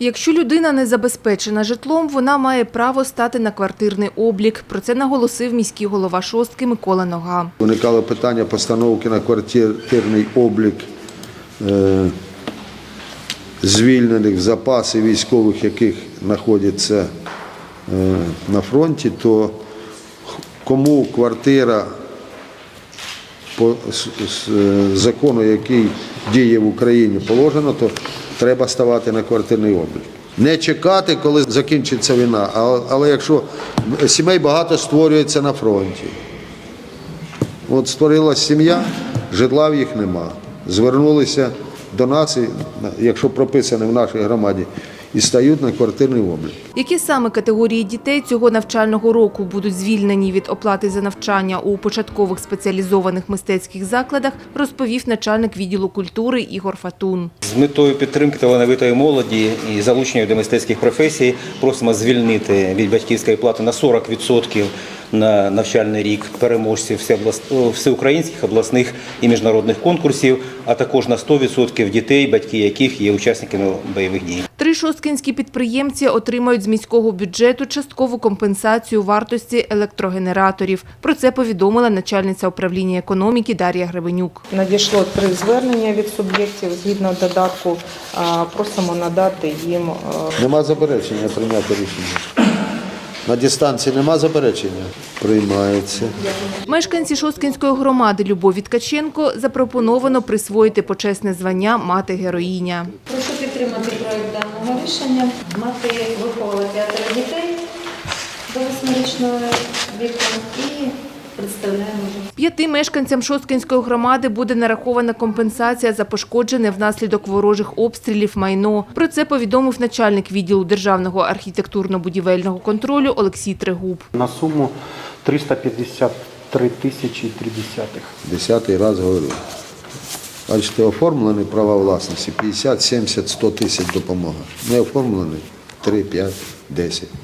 Якщо людина не забезпечена житлом, вона має право стати на квартирний облік. Про це наголосив міський голова шостки Микола Нога. Виникало питання постановки на квартирний облік е, звільнених в запаси військових, яких знаходяться е, на фронті, то кому квартира по е, закону, який діє в Україні, положено, то треба ставати на квартирний облік. Не чекати, коли закінчиться війна, але якщо сімей багато створюється на фронті. От створилася сім'я, житла в їх нема. Звернулися до нас, якщо прописане в нашій громаді, і стають на квартирний облік. Які саме категорії дітей цього навчального року будуть звільнені від оплати за навчання у початкових спеціалізованих мистецьких закладах, розповів начальник відділу культури Ігор Фатун. З метою підтримки талановитої молоді і залучення до мистецьких професій просимо звільнити від батьківської плати на 40% на навчальний рік переможців всеукраїнських обласних і міжнародних конкурсів, а також на 100% дітей, батьки яких є учасниками бойових дій. Три шосткинські підприємці отримають з міського бюджету часткову компенсацію вартості електрогенераторів. Про це повідомила начальниця управління економіки Дар'я Гребенюк. Надійшло три звернення від суб'єктів згідно додатку. А, Просимо надати їм Нема заперечення прийняти рішення. На дистанції нема заперечення? Приймається. Мешканці Шосткинської громади Любові Ткаченко запропоновано присвоїти почесне звання мати героїня. Підтримати проект даного рішення. Мати виховала п'ятеро дітей до восьмирічного віку і представляємо. П'яти мешканцям Шосткинської громади буде нарахована компенсація за пошкоджене внаслідок ворожих обстрілів майно. Про це повідомив начальник відділу державного архітектурно-будівельного контролю Олексій Трегуб. на суму 353 тисячі 3 десятих. Десятий раз говорю. Бачите, оформлені права власності 50, 70, 100 тисяч допомога. Не оформлені 3, 5, 10.